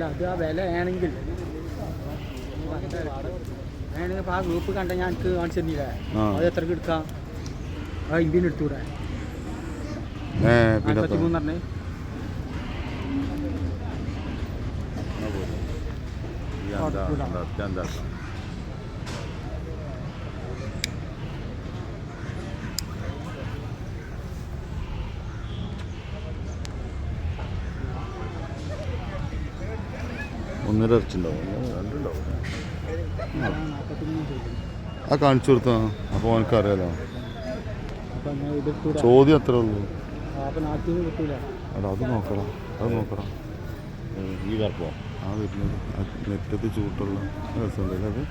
അല്ല അത് ആ വില ആണെങ്കിൽ വേണമെങ്കിൽ ഇപ്പം ആ ഗ്രൂപ്പ് കണ്ട ഞാൻ എനിക്ക് കാണിച്ചു തന്നില്ലേ ആ. അത് എത്രക്ക് എടുക്കാം ആ ഇന്ത്യൻ എടുത്തൂടെ ഏ പിന്നെ നാൽപ്പത്തി മൂന്ന് പറഞ്ഞേ ഒന്നര ഇറച്ചുണ്ടാവും രണ്ടുണ്ടാവും. ആ കാണിച്ചു കൊടുത്താ? അപ്പോൾ അവനക്ക് അറിയാലോ ചോദ്യം അത്രേ ഉള്ളൂ. അത് നോക്കടാ അത് നോക്കടാ ഈ വർക്കോ? ആ വരുന്നത്. നെറ്റത്ത് ചൂട്ടുള്ള രസമുണ്ടല്ലേ അത്.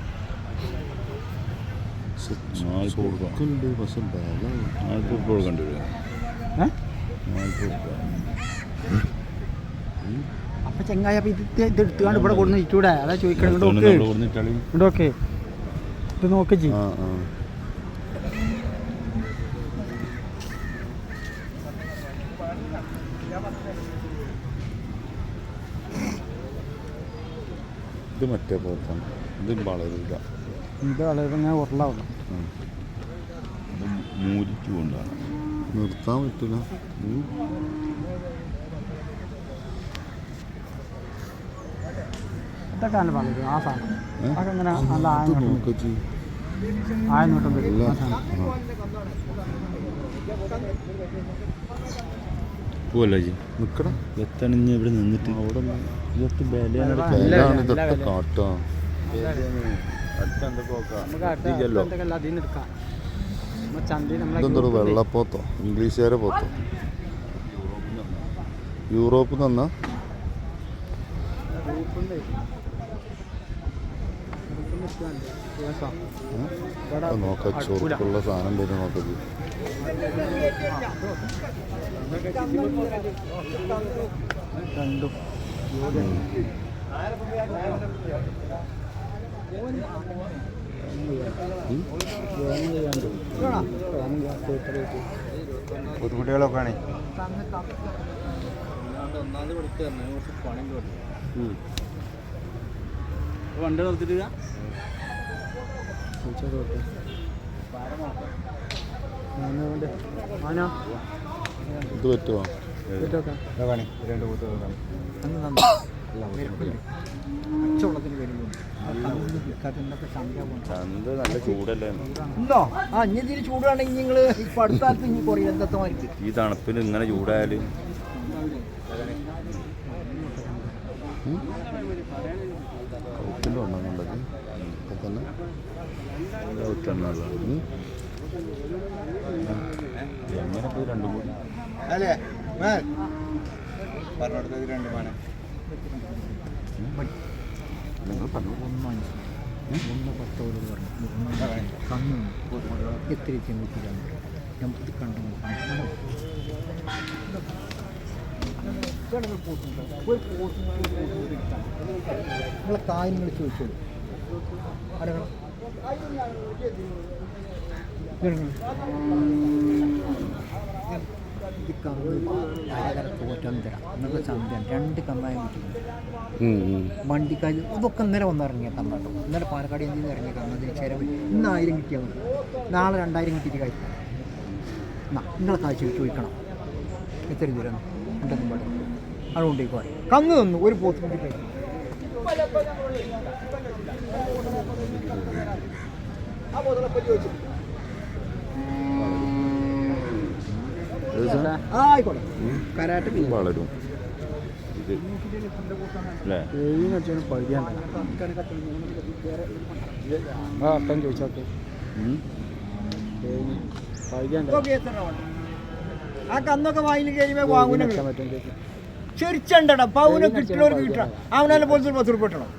ചൊക്കുണ്ട് പക്ഷെ നാൽപ്പത് കൊടുക്കേണ്ടി വരും. നാൽപ്പത്. ചെങ്ങായി അപ്പം ഇത് ഇത് എടുത്തുകൊണ്ട് ഇവിടെ കൊടുന്ന് ഇട്ടൂടെ? അതാ ചോദിക്കണം അതുകൊണ്ട് നോക്ക്. ഇങ്ങോട്ട് നോക്ക്. ഇത് നോക്ക് ജി. ഇത് മറ്റേ പോലത്താണ് ഇത് വളരില്ല ഇത്. വളരെ ഞാൻ ഉരുളാവുന്നു മൂരിച്ചു കൊണ്ടാണ്. നിർത്താൻ പറ്റില്ല ഇതൊക്കെ ആ സാധനം. ഏ? അതൊക്കെ ഇങ്ങനെ നല്ല ഇത് ആയം നോക്ക് ജി. ആയം നോട്ടം വരും ആ സാധനം പോവല്ലോ ജി നിക്കടാ. എത്തണിഞ്ഞ് ഇവിടെ നിന്നിട്ട്? അവിടെ ഇതൊക്കെ. വിലയാണ് ഇതൊക്കെ. കാട്ടാ? വെള്ളപ്പോത്തോ? ഇംഗ്ലീഷുകാരെ പോത്തോ? യൂറോപ്പ് തന്ന ഗ്രൂപ്പിൽ നിന്ന് ഗ്രൂപ്പിൽ നിന്ന് എടുക്കാണ്ട്. ദിവസം. ഇവിടെ നോക്ക. ചൊറുക്കുള്ള സാധനം വരും നോക്കത് രണ്ടും ബുദ്ധിമുട്ടുകളൊക്കെ ആണ് നിർത്തിട്ട് ആനോ പണി പറ്റുമോ ഇതൊക്കെ രണ്ട് ഇത് പറ്റുമോ ചന്ത നല്ല ചൂടല്ലേ ഉണ്ടോ? ആ ഇനി ഇതിന് ചൂടാണെങ്കിൽ നിങ്ങൾ ഇപ്പൊ അടുത്ത കാലത്ത് ഇനി ഈ തണുപ്പിന് ഇങ്ങനെ ചൂടായാൽ? കൗത്തിന്റെ ഉണ്ടെന്നുള്ളത് ഇപ്പം തന്നെ ഉം. എങ്ങനെ പോയി രണ്ടും കൂടി പറഞ്ഞിടത്തത് രണ്ട് മാന നിങ്ങൾ പറഞ്ഞു ഒന്ന് അഞ്ച് ഒന്ന് പത്തോട് പറഞ്ഞു കന്നു എത്ര ചെമ്പിട്ടില്ല നമുക്ക് കണ്ടു നിങ്ങളെ കാര്യം നിങ്ങൾ ഇത് തോറ്റാൻ തരാം. ചന്തയാണ്. രണ്ട് ഉം. വണ്ടിക്കാർ ഇതൊക്കെ ഇന്നലെ വന്നിറങ്ങിയ കന്നാട്ടോ. ഇന്നലെ പാലക്കാട് എന്തിൽ നിന്ന് ഇറങ്ങിയ കന്നതിന് ചെലവ് ഇന്ന് ആയിരം കിട്ടിയാൽ മതി. നാളെ രണ്ടായിരം കിട്ടിയിട്ട് കഴിക്കാം എന്നാ നിങ്ങളെ കാഴ്ച ചോദിക്കണം. എത്ര ദൂരം ഉണ്ടെന്നും പാടില്ല അതുകൊണ്ട് പോയി കന്ന് തന്നു ഒരു പോത്ത് കൂടി കഴിക്കും ഇത് വെച്ചാ ആ ആയിക്കോട്ടെ. കരാട്ട് വളരും. ആ അട്ടൻ കന്നൊക്കെ വായിൽ കഴിയുമ്പോ വാങ്ങുന്ന ചെറിച്ചണ്ടടാ പൗനെ കിട്ടുന്നവർക്ക് കിട്ടണം അവനെ പോലത്തെ പത്ത് ഉറുപ്പ് കിട്ടണം